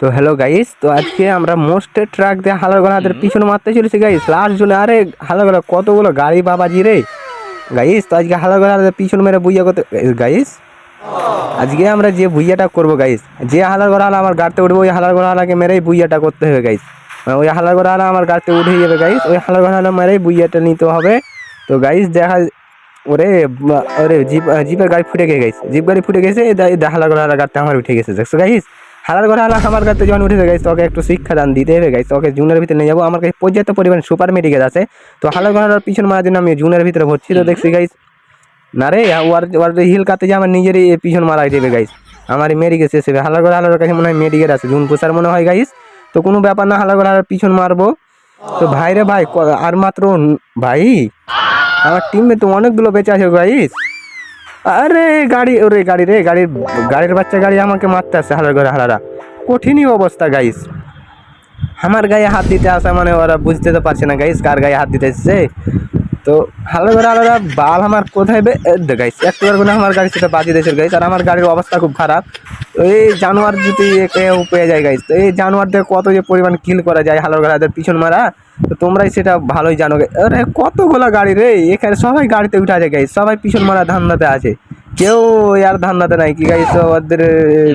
তো hello guys তো আজকে আমরা মোস্ট ট্রাক দিয়ে হালার গলা হাতের পিছনে মারতে চলেছি গাইস লাস্ট জন্য আরে হালার গলা কতগুলো গাড়ি বাবাজি রে। গাইস তো আজকে হালার গলা হাতের পিছনে মেরে বুইয়া করতে গাইস আজকে আমরা যে বুইয়াটা করব গাইস যে হালার গলা হালা আমার গাড়িতে উঠবো ওই হালার গলা হালাকে মেরেই বুইয়াটা করতে হবে গাইস ওই হালার গলা হালা আমার গাড়িতে উঠে যাবে গাইস ওই হালার গলা হালা মেরেই বুইয়াটা নিতে হবে। তো গাইস দেখা ওরে ওরে জিপ জিপের গাড়ি ফুটে গেছে গাইস জিপ গাড়ি ফুটে গেছে এই দা- এই হালার গাড়িতে আমার উঠে গেছে দেখছ গাইস হালার ঘরে হালা আমার কাছে যখন উঠেছে গাইস তোকে একটু শিক্ষা দান দিতে হবে গাইস তোকে জুনের ভিতরে নিয়ে যাব। আমার কাছে পর্যাপ্ত পরিমাণ সুপার মেডিকেল আছে। তো হালার ঘরের পিছন মারার জন্য আমি জুনের ভিতরে ভরছি তো দেখছি গাইস না রে ওয়ার ওয়ার হিল কাতে যে আমার নিজেরই পিছন মারাই দেবে গাইস আমার মেডিকেল শেষ হবে। হালার ঘরে হালার কাছে মনে হয় মেডিকেল আছে। জুন পোষার মনে হয় গাইস তো কোনো ব্যাপার না হালার ঘরে হালার পিছন মারবো। তো ভাই রে ভাই আর মাত্র ভাই আমার টিমে তো অনেকগুলো বেঁচে আছে গাইস আরে গাড়ি, ওরে গাড়ি রে, গাড়ির গাড়ির বাচ্চা গাড়ি আমাকে মারতে আসছে হালার ঘরে, হালারা। কঠিনই অবস্থা গাইস আমার গায়ে হাত দিতে আসা মানে ওরা বুঝতে তো পারছে না গাইস কার গায়ে হাত দিতে এসছে? তো ভালো করে আলাদা বাল আমার কোথায় গাইছে একটু করে আমার গাড়ি সেটা বাজি দিয়েছে গাইছে আর আমার গাড়ির অবস্থা খুব খারাপ তো এই জানোয়ার যদি কেউ পেয়ে যায় গাইছে তো এই জানোয়ারদের কত যে পরিমাণ কিল করা যায় হালো গাড়িদের পিছন মারা, তো তোমরাই সেটা ভালোই জানো। আরে কতগুলো গাড়ি রে, এখানে সবাই গাড়িতে উঠা যায় গাইছে সবাই পিছন মারা ধান্দাতে আছে কেউ আর ধান্দাতে নাই, কি গাইস? ওদের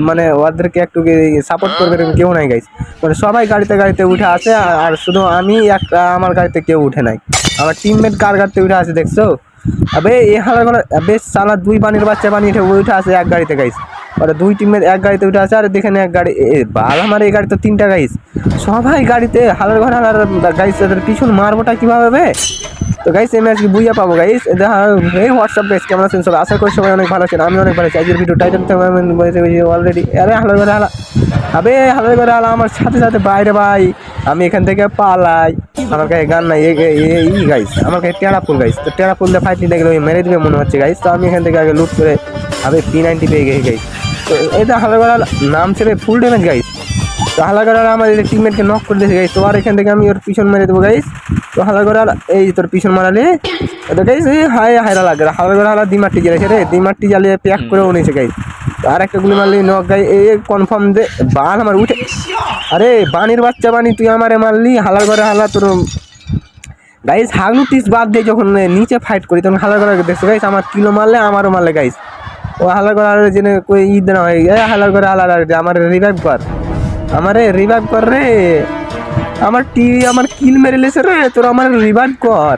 মানে ওদেরকে একটু সাপোর্ট করবে কেউ নাই গাইস। মানে সবাই গাড়িতে গাড়িতে উঠে আসে, আর- শুধু আমি একটা, আমার গাড়িতে কেউ উঠে নাই। আমার টিমমেট কার গাড়িতে উঠে আসে, দেখছ? আবে, এ হারা বেশ সালা দুই পানির বাচ্চা পানি উঠে উঠে আসে এক গাড়িতে, গাইস। ওরা দুই টিমের এক গাড়িতে উঠে আছে, আর দেখেন এক গাড়ি বাল আমার এই গাড়িতে তিনটা গাইস সবাই গাড়িতে হালার ঘর হালার গাইস এদের পিছন মারবোটা কীভাবে বে? তো গাইস আমি আজকে বুঝিয়ে পাবো গাইস এই হোয়াটসঅ্যাপ গাইস কেমন আছেন সবাই? আশা করি সবাই অনেক ভালো আছেন আমি অনেক ভালো আছি। আজকের ভিডিও টাইটেল অলরেডি আরে হালার ঘরে হালা। আবে হালার ঘরে হালা, আমার সাথে সাথে বাইরে ভাই। আমি এখান থেকে পালাই। আমার কাছে গান নাই এ- এ- এ- ই গাইস আমার কাছে টেরা ফুল গাইস তো টেরা ফুল দিয়ে ফাইট নিতে গেলে মেরে দিবে মনে হচ্ছে গাইস তো আমি এখান থেকে আগে লুট করে আমি পি নাইনটি পেয়ে গেছি গাইস এটা ঘরে নাম ছেড়ে ফুল ড্যামেজ গাইস তো হালাগড় আমার টিমমেটকে নক করে দিয়েছে গাইস তো আর এখান থেকে আমি ওর পিছন মেরে দেবো গাইস তো হালাগড় এই তোর পিছন মারালে তো গাইস এই হায় হায়রা লাগে হালাগড় হালা দিমারটি জ্বালিয়েছে রে। দিমারটি জ্বালিয়ে প্যাক করে উনিছে গাইস তো আর একটা গুলি মারলি নক গাই এই কনফার্ম দে বাল আমার উঠে আরে বানির বাচ্চা বানি তুই আমারে মারলি। হালার ঘরে হালা তোর গাইস হাগলু টিস বাদ দিয়ে যখন নিচে ফাইট করি তখন হালার ঘরে দেখছ গাইস আমার কিলো মারলে আমারও মারলে গাইস ও হালার ঘরে আর জেনে কই ঈদ না হয়। এ হালার ঘরে হালার আর আমার রিভাইভ কর। আমারে রিভাইভ কর রে। আমার টিভি আমার কিল মেরে লেছে রে, তোর আমার রিভাইভ কর।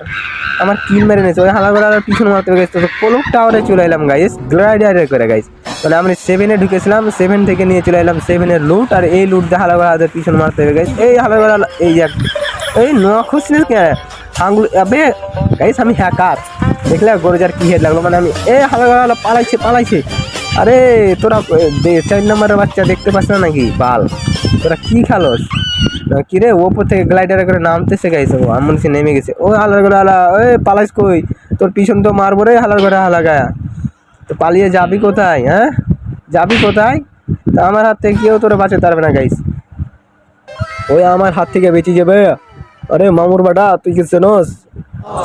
আমার কিল মেরে নিয়েছে ওই হালা করে আর পিছনে মারতে গেছে। তো কোলক টাওয়ারে চলে এলাম গাইস গ্লাইডারে করে গাইস তাহলে আমি সেভেনে ঢুকেছিলাম সেভেন থেকে নিয়ে চলে এলাম সেভেনের লুট আর এই লুট দিয়ে হালা করে হাতের পিছনে মারতে গাইস এই হালা করে এই এক- এই খুশনি কে? আঙ্গুল, আবে, গাইস, আমি হ্যাকার। দেখলে গরজার কি হেড লাগল? মানে আমি, এ, হালা হালা পালাইছে পালাইছে। আরে, তোরা চার নম্বরের বাচ্চা দেখতে পাস না নাকি? বাল। তোরা কি খেলোস? কি রে ওপর থেকে গ্লাইডারে করে নামতেছে গাইছে ও আমার সে নেমে গেছে। ও, হালার করে হালা ওই পালাইস কই? তোর পিছন তো মারবো রে, হালার করে হালা গায়া। তো পালিয়ে যাবি কোথায় হ্যাঁ? যাবি কোথায়? তা আমার হাত থেকে কেউ তোরা বাঁচাতে পারবে না গাইস। ওই আমার হাত থেকে বেঁচে যাবে। আরে মামুর বাটা, তুই কি চেনস?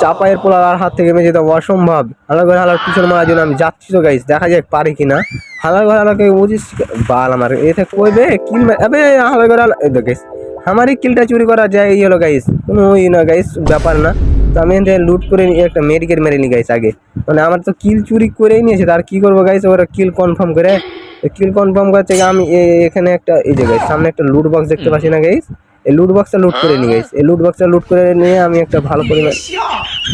চাপায়ের পোলার আর হাত থেকে বেঁচে যাওয়া অসম্ভব। হালার ঘরে হালার পিছন মারার জন্য আমি যাচ্ছি তো গাইস দেখা যাক পারি কিনা। হালার ঘরে হালাকে বুঝিস? বাল আমার। এতে কইবে কিল আবে, হালার ঘরে হালা গাইস আমারই কিলটা চুরি করা যায়, এই হলো গাইস কোনো ওই না গাইস ব্যাপার না। তো আমি থেকে লুট করে একটা মেডিকেট মেরে নি গাইস আগে। মানে আমার তো কিল চুরি করেই নিয়েছে তার কি করব গাইস ওরা কিল কনফার্ম করে। কিল কনফার্ম করছে আমি এ- এখানে একটা এই যে গাইস সামনে একটা লুট বক্স দেখতে পাচ্ছি না গাইস এই লুট বক্সটা লুট করে নিয়ে গেছি। এই লুট বক্সটা লুট করে নিয়ে আমি একটা ভালো পরিমাণ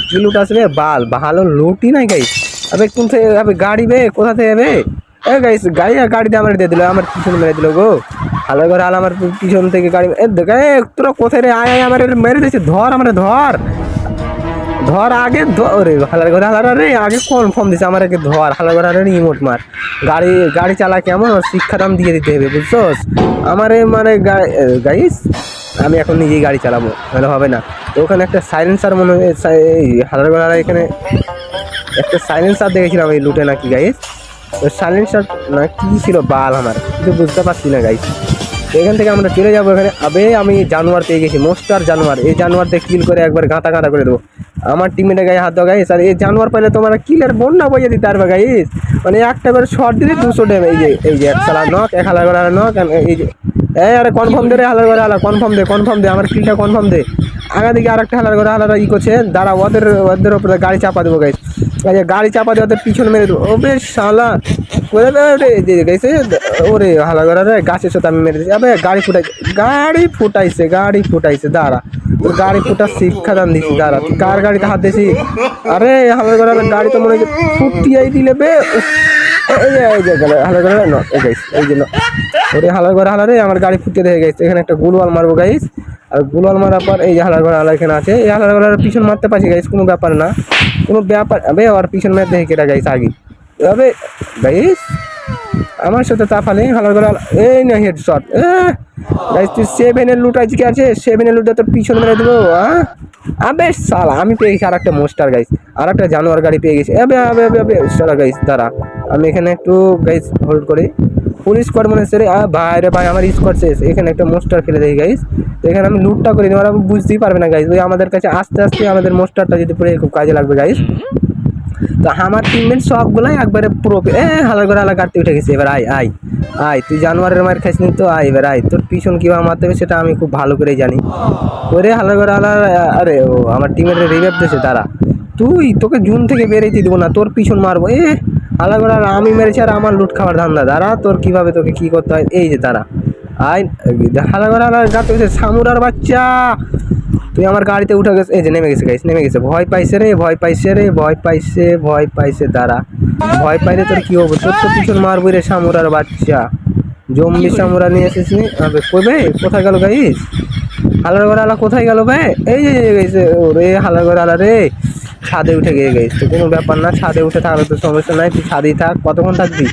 কি লুট আসবে বাল। ভালো লুটই নাই গাইস আবে কোন থেকে আবে গাড়ি বে? কোথা থেকে বে? এ গাইস গাড়ি আর গাড়িতে আমার দিয়ে দিল আমার পিছনে মেরে দিল গো। ভালো করে আল আমার পিছন থেকে গাড়ি এ দেখ এ তোরা কোথায় রে? আয় আয় আমার মেরে দিয়েছে। ধর আমার ধর। ধর আগে ধরে হালার ঘরে হালার রে, আগে কনফার্ম দিছে আমার আগে ধর, হালার ঘরে হালার ইমোট মার। গাড়ি গাড়ি চালা কেমন? শিক্ষা দাম দিয়ে দিতে হবে, বুঝছোস? আমারে মানে গাইস আমি এখন নিজেই গাড়ি চালাবো, নাহলে হবে না। ওখানে একটা সাইলেন্সার মনে হয় হালার ঘরে এখানে একটা সাইলেন্সার দেখেছিলাম এই লুটে নাকি গাইস সাইলেন্সার না, কি ছিল বাল আমার, কিছু বুঝতে পারছি না গাইস এখান থেকে আমরা চলে যাব, এখানে। আবে, আমি জানোয়ার পেয়ে গেছি মোস্টার জানোয়ার। এই জানোয়ারতে কিল করে একবার গাঁথা গাঁথা করে দেবো। আমার টিমের গায়ে হাত দাও গাইস আর এই জানোয়ার পাইলে তোমার কিলের বন্যা বইয়ে দিতে পারবে গাইস মানে একটা করে শর্ট দিলে দুশো ডেম এই যে এই যে সালা নক এক হালা করে নক এই যে, এই আরে কনফার্ম দে রে, হালার করে হালা কনফার্ম দে কনফার্ম দে, আমার কিলটা কনফার্ম দে। আগা দিকে আরেকটা হালার করে হালারা ই করছে দাঁড়া ওদের ওদের ওপরে গাড়ি চাপা দেবো গাইস আচ্ছা গাড়ি চাপা দিয়ে ওদের পিছনে মেরে দেবো। ও বেশ শালা গেছে ওরে হালা করে সাথে আমি মেরে আবে, গাড়ি ফুটাইছে গাড়ি ফুটাইছে গাড়ি ফুটাইছে, দাঁড়া। গাড়ি ফুটা শিক্ষা দান দিছি দাঁড়া কার গাড়িতে হাত দিছি আরে হালার করে গাড়ি তো মনে হচ্ছে ফুটিয়াই দিলে বে এই যে গেল হালার করে, ন, এই গাইস, এই যে ওরে হালার করে হালারে আমার গাড়ি ফুটিয়ে দেখে গেছে এখানে একটা গুলওয়াল মারবো গাইস। আর গুলওয়াল মারার পর এই যে হালার করে হালা এখানে আছে, এই হালার করে পিছন মারতে পারছি গাইস, কোনো ব্যাপার না। কোনো ব্যাপার, আবে আর পিছন মারতে কেটা গাইস আগে। আবে, গাইস আমার সাথে তাফালে হালার করে এই না হেড শট গাইস তুই সেভেনের লুট আজকে আছে সেভেনের লুটটা তোর পিছন মেরে দেবো হ্যাঁ আবে সালা আমি পেয়ে গেছি আর একটা মোস্টার গাইস আর একটা জানোয়ার গাড়ি পেয়ে গেছি। আবে আবে আবে আবে দাঁড়া। আমি এখানে একটু গাইস হোল্ড করি। ফুল স্কোয়াড মনে হচ্ছে ভাই রে ভাই, আমার স্কোয়াড শেষ। এখানে একটা মোস্টার ফেলে দেই গাইস এখানে আমি লুটটা করি ওরা বুঝতেই পারবে না গাইস ওই আমাদের কাছে আস্তে আস্তে আমাদের মোস্টারটা যদি পুরো খুব কাজে লাগবে গাইস তো আমার টিমমেট সবগুলাই একবারে পুরো এ, হালার করে হালা কাটতে উঠে গেছে। এবার আয় আয় আয়, তুই জানোয়ারের মার খাইস নি তো? আয়, এবার আয়। তোর পিছন কীভাবে মারতে হবে সেটা আমি খুব ভালো করেই জানি। ওরে হালার করে হালা আরে ও, আমার টিমের রিভেপ দিয়েছে তারা তুই তোকে জুন থেকে বেরোইতে দিব না, তোর পিছন মারবো। এ হালা করে আমি মেরেছি আর আমার লুট খাবার ধান্দা। দাঁড়া, তোর কীভাবে তোকে কী করতে হয়? এই যে তারা আয় হালা করে হালা গাতে সামুরার বাচ্চা। তুই আমার গাড়িতে উঠে গেছে এই যে নেমে গেছে গাইস নেমে গেছে। ভয় পাইছে রে, ভয় পাইছে রে, ভয় পাইছে ভয় পাইছে, দাঁড়া। ভয় পাইলে তোর কি হবে? তোর তো পিছন মারবি রে, সামুরার বাচ্চা। জম্বি সামুরা নিয়ে এসেছিস কই বে, কোথায় গেল গাইস হালার ঘরে আলা কোথায় গেল বে? এই যে গেছে ওরে হালার ঘরে আলা রে। ছাদে উঠে গিয়ে গেছে কোনো ব্যাপার না, ছাদে উঠে থাকলে তো সমস্যা নাই, তুই ছাদেই থাক, কতক্ষণ থাকবি?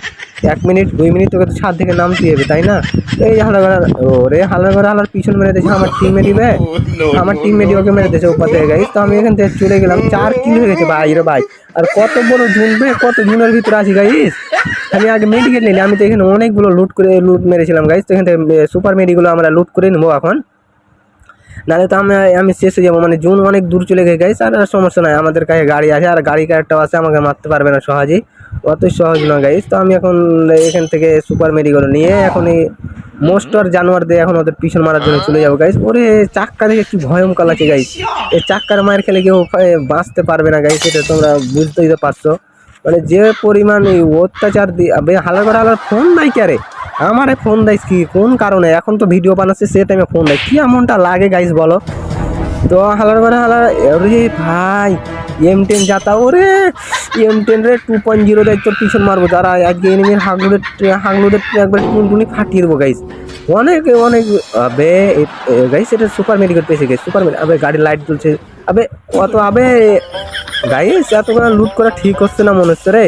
এক মিনিট দুই মিনিট তোকে তো ছাদ থেকে নামতে হবে তাই না? এই যে হালার ঘরে ওরে হালার ঘরে হালার পিছন মেরে দিয়েছে আমার টিম মেরি বে আমার টিম মেরি ওকে মেরে দিয়েছে ওপর থেকে গাইস তো আমি এখান থেকে চলে গেলাম চার কিল হয়ে গেছে ভাই রে ভাই। আর কত বড় ঝুন বে কত ঝুনের ভিতরে আছি গাইস আমি আগে মেডিকেল নিলি আমি তো এখানে অনেকগুলো লুট করে লুট মেরেছিলাম গাইস তো এখান থেকে সুপার মেডিগুলো আমরা লুট করে নেব এখন। নাহলে তো আমি আমি শেষে যাব মানে জুন অনেক দূর চলে গেছে গাইস আর সমস্যা নাই আমাদের কাছে গাড়ি আছে আর গাড়ি কারটাও আছে আমাকে মারতে পারবে না সহজেই। অত সহজ না গাইস তো আমি এখন এখান থেকে সুপার মেডিগুলো নিয়ে এখন এই মোস্টার জানোয়ার দিয়ে এখন ওদের পিছন মারার জন্য চলে যাব গাইস ওরে, চাক্কা দেখে কি ভয়ঙ্কর লাগছে গাইস এই চাক্কার মায়ের খেলে কেউ বাঁচতে পারবে না গাইস এটা তোমরা বুঝতেই তো পারছ। মানে যে পরিমাণ এই অত্যাচার দিয়ে হালার করে হালার ফোন নাই কে আমারে ফোন দেয় কি? কোন কারণে? এখন তো ভিডিও বানাচ্ছে, সে টাইমে ফোন দেয়। কি এমনটা লাগে গাইস বলো? তো হালার করে হালার ওরে ভাই এম টেন যাতা ওরে! এম টেন রে টু পয়েন্ট জিরো দেয় তোর পিছন মারবো যারা আজকে এনিমির হাগলুদের হাগলুদের একবার টুনটুনি ফাটিয়ে দেবো গাইস অনেক অনেক, আবে গাইস এটা সুপার মেডিকেল পেয়েছে গাইস সুপার মেডিকেল আবে, গাড়ির লাইট জ্বলছে। আবে কত আবে গাইস এতগুলো লুট করা ঠিক হচ্ছে না মনে হচ্ছে রে।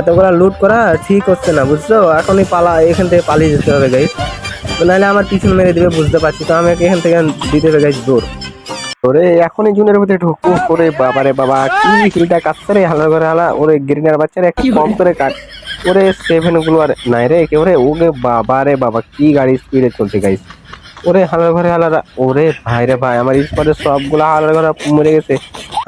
এতগুলো লুট করা ঠিক হচ্ছে না, বুঝছ? এখনই পালা, এখান থেকে পালিয়ে যেতে হবে গাইস নাহলে আমার পিছন মেরে দিবে, বুঝতে পারছি। তো আমাকে এখান থেকে দিতে হবে গাইস দৌড়। ওরে এখনই জুনের ভিতরে ঢুকবো। ওরে বাবা রে বাবা কি হিলটা কাটছে রে হালা করে হালা। ওরে গ্রিনার বাচ্চা রে কম করে কাট। ওরে সেভেনগুলো আর নাই রে কে ওরে ওকে বাবা রে বাবা কি গাড়ি স্পিডে চলছে গাইস ওরে হালার ঘরে হালারা, ওরে ভাই রে ভাই, আমার স্পটে সবগুলো হালার ঘরে মরে গেছে।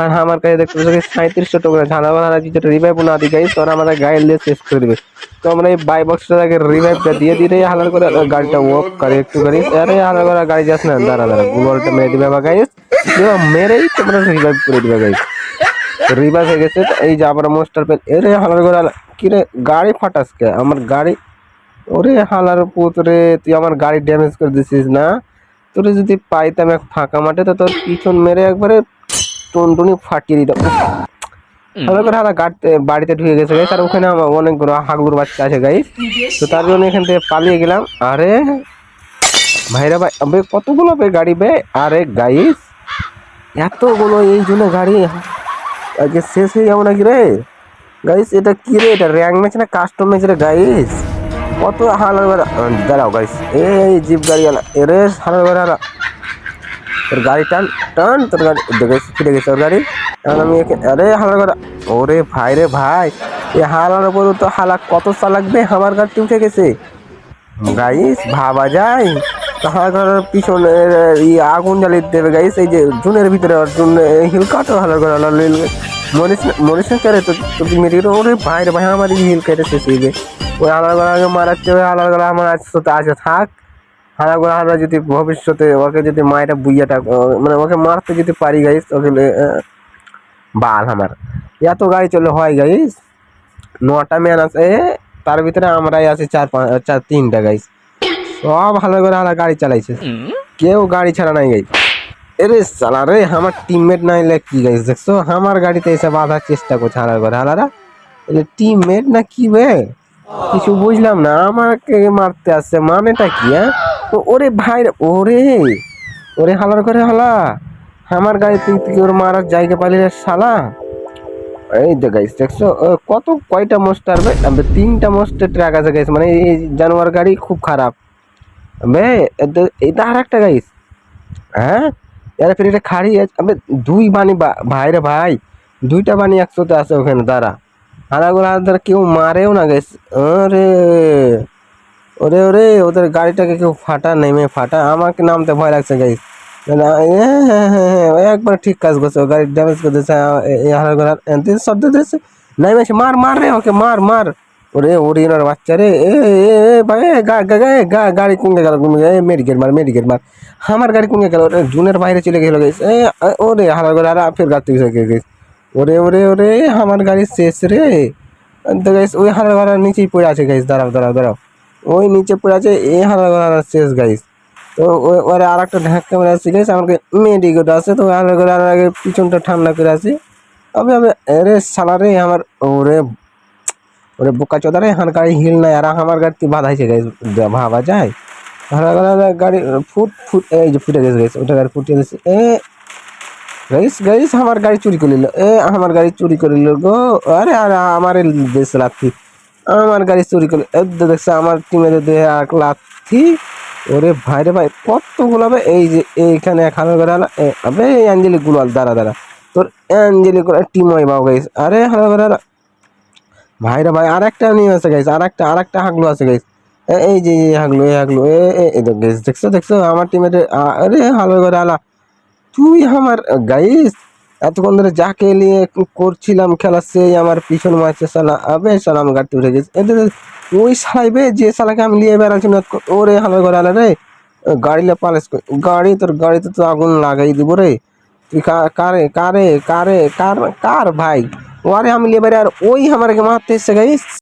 আর আমার কাছে দেখতে পাচ্ছি সাঁত্রিশশো টাকা ঝালা ভাড়া যেটা রিভাইভ না দিই তোরা আমাদের গায়ে দিয়ে শেষ করে দেবে। তো আমরা এই বাই বক্সটাকে রিভাইভটা দিয়ে দিলে হালার করে গাড়িটা ওয়াক করে একটু গাড়ি আরে হালার করে গাড়ি যাস না, দাঁড়া দাঁড়া গুগলটা মেরে দিবে বা গাইস মেরেই তোমরা রিভাইভ করে দিবে গাইস রিভাইভ হয়ে গেছে, এই যে আবার মোস্টার পেন এরে হালার করে কি রে গাড়ি ফাটাসকে আমার গাড়ি ওরে হালার পুত রে তুই আমার গাড়ি ড্যামেজ করে দিছিস না? তোরে যদি পাইতাম এক ফাঁকা মাঠে তো তোর পিছন মেরে একবারে টুনটুনি ফাটিয়ে দিতাম। হালার করে হালা গাড়িতে বাড়িতে ঢুকে গেছে গাইস। আর ওখানে আমার অনেকগুলো হাগলুর বাচ্চা আছে গাইস। তো তার জন্য এখান থেকে পালিয়ে গেলাম। আরে ভাইরা ভাই আবে কতগুলো বে গাড়ি বে? আরে গাইস এতগুলো এই জন্য গাড়ি। আজকে শেষ হয়ে যাব নাকি রে? গাইস এটা কি রে? এটা র্যাঙ্ক ম্যাচ না কাস্টম ম্যাচ রে গাইস? কত হালার বেড়া দাঁড়াও গাইস এই জিপ গাড়ি আলা, এরে হালার বেড়া তোর গাড়ি টান টান, তোর গাড়ি দেখেছি ফিরে গেছে ওর গাড়ি। এখন আমি আরে হালার বেড়া ওরে ভাই রে ভাই এই হালার উপর তো হালা কত সা লাগবে আমার গাড়িতে উঠে গেছে। গাইস ভাবা যায়। তাহার ঘরের পিছনে ই আগুন জ্বালিয়ে দেবে গাইস এই যে জুনের ভিতরে জুন হিল কাটো হালার ঘর হালার মরিস মরিস কেরে তো মেরে ওরে ভাই রে ভাই, আমার হিল কেটে শেষ হয়ে যায় ওই আগে মারাচ্ছে ওই ঘর আমার আজ আছে থাক। করে হারা যদি ভবিষ্যতে ওকে যদি মায়েরা বুইয়াটা মানে ওকে মারতে যদি পারি গাইস ওকে বাল আমার। এত গাড়ি চলে হয় গাইস নটা ম্যান আছে তার ভিতরে আমরাই আছি চার পাঁচ চার তিনটা গাইস সব ভালো করে হারা গাড়ি চালাইছে। কেউ গাড়ি ছাড়া নাই গাইস এরে সালা রে আমার টিমমেট নাইলে কি গাইস দেখছ? আমার গাড়িতে এসে বাঁধার চেষ্টা করছে হালার করে হালারা টিমমেট না কি বে? কিছু বুঝলাম না, আমাকে মারতে আসছে, মানেটা কি হ্যাঁ? ওরে ভাই, ওরে ওরে হালার করে হালা। আমার গাড়ি তুই ওর মারার জায়গা পালি রে শালা। এই তো গাইস দেখছ কত, কয়টা মোস্টার বে? তিনটা মোস্টার ট্রাক আছে গাইস মানে এই জানোয়ার গাড়ি খুব খারাপ। বে এটা আর একটা গাইস হ্যাঁ? এর ফির এটা খাড়ি আছে দুই বানি ভাই রে ভাই, দুইটা বানি একসাথে আছে ওখানে, দাঁড়া। হারাগুলো দ্বারা কেউ মারেও না গেছে আরে ওরে ওরে ওদের গাড়িটাকে কেউ ফাটা নেমে ফাটা আমাকে নামতে ভয় লাগছে গাইস একবার ঠিক কাজ করছে ও গাড়ি ড্যামেজ করে দিয়েছে হারাগুলো শব্দ দিয়েছে নেমেছে মার মার রে ওকে মার মার ওরে ওরে ওনার বাচ্চা রে এ এ, এ, ভাই এ, গা গা গা, এ, গা গাড়ি কুঙ্গে গেল কুঙ্গে এ মেডিকেল মার মেডিকেল মার আমার গাড়ি কুঙ্গে গেল ওরে জুনের বাইরে চলে গেল গেছে এ এ, ওরে হারা করে আর ফের গাড়ি থেকে গেছে ওরে ওরে ওরে, আমার গাড়ি শেষ রে। তো গাইস ওই হারা ঘরার নিচেই পড়ে আছে গাইস দাঁড়াও দাঁড়াও দাঁড়াও। ওই নিচে পড়ে আছে এই হারা ঘরার শেষ গাইস তো ওরে আর একটা ঢাক্কা মেরে আসছে গাইস আমাকে মেডিকেল আছে, তো হারা ঘরার আগে পিছনটা ঠান্ডা করে আছি। আবে আবে, আরে সালা রে, আমার, ওরে ওরে বোকা চোদা রে হার গাড়ি হিল নাই, আর আমার গাড়ি বাধাইছে গাইস ভাবা যায়। হারা ঘরার গাড়ি, ফুট ফুট, এই যে ফুটে গেছে গাইস ওটা গাড়ি ফুটে গেছে। এ গাইস গাইস, আমার গাড়ি চুরি করে নিল। এ, আমার গাড়ি চুরি করে নিল গো। আরে আরে, আমার দেশ লাথি। আমার গাড়ি চুরি করে দেখছে, আমার টিমের দে এক লাথি। ওরে ভাই রে ভাই, কতগুলো হবে এই যে এইখানে এক হাজার করে আবে, এই অ্যাঞ্জেলিকগুলো দাঁড়া দাঁড়া। তোর অ্যাঞ্জেলিক টিম হয় বাবু গাইস। আরে হাজার করে ভাই রে ভাই আর একটা নিয়ে আছে, গাইস আর একটা আর একটা হাগলো আছে, গাইস। এই যে হাগলো, এই হাগলো, এ এ দেখছ দেখছ, আমার টিমের আরে হালো করে আলা। তুই আমার গাইস, এতক্ষণ ধরে যাকে নিয়ে করছিলাম খেলা, সেই আমার পিছন মারছে সালা আবে সালা আমার গাড়িতে উঠে গেছে। এদের ওই সালাইবে যে সালাকে আমি নিয়ে বেড়াচ্ছি না ওরে হালো করে আলা রে। গাড়ি লে পালিশ কর- গাড়ি, তোর গাড়িতে তো আগুন লাগাই দিব রে। তুই কারে কারে কারে, কার কার ভাই? ওরে আমি নিয়ে বেড়ে আর ওই আমাকে মারতে এসে গাইস।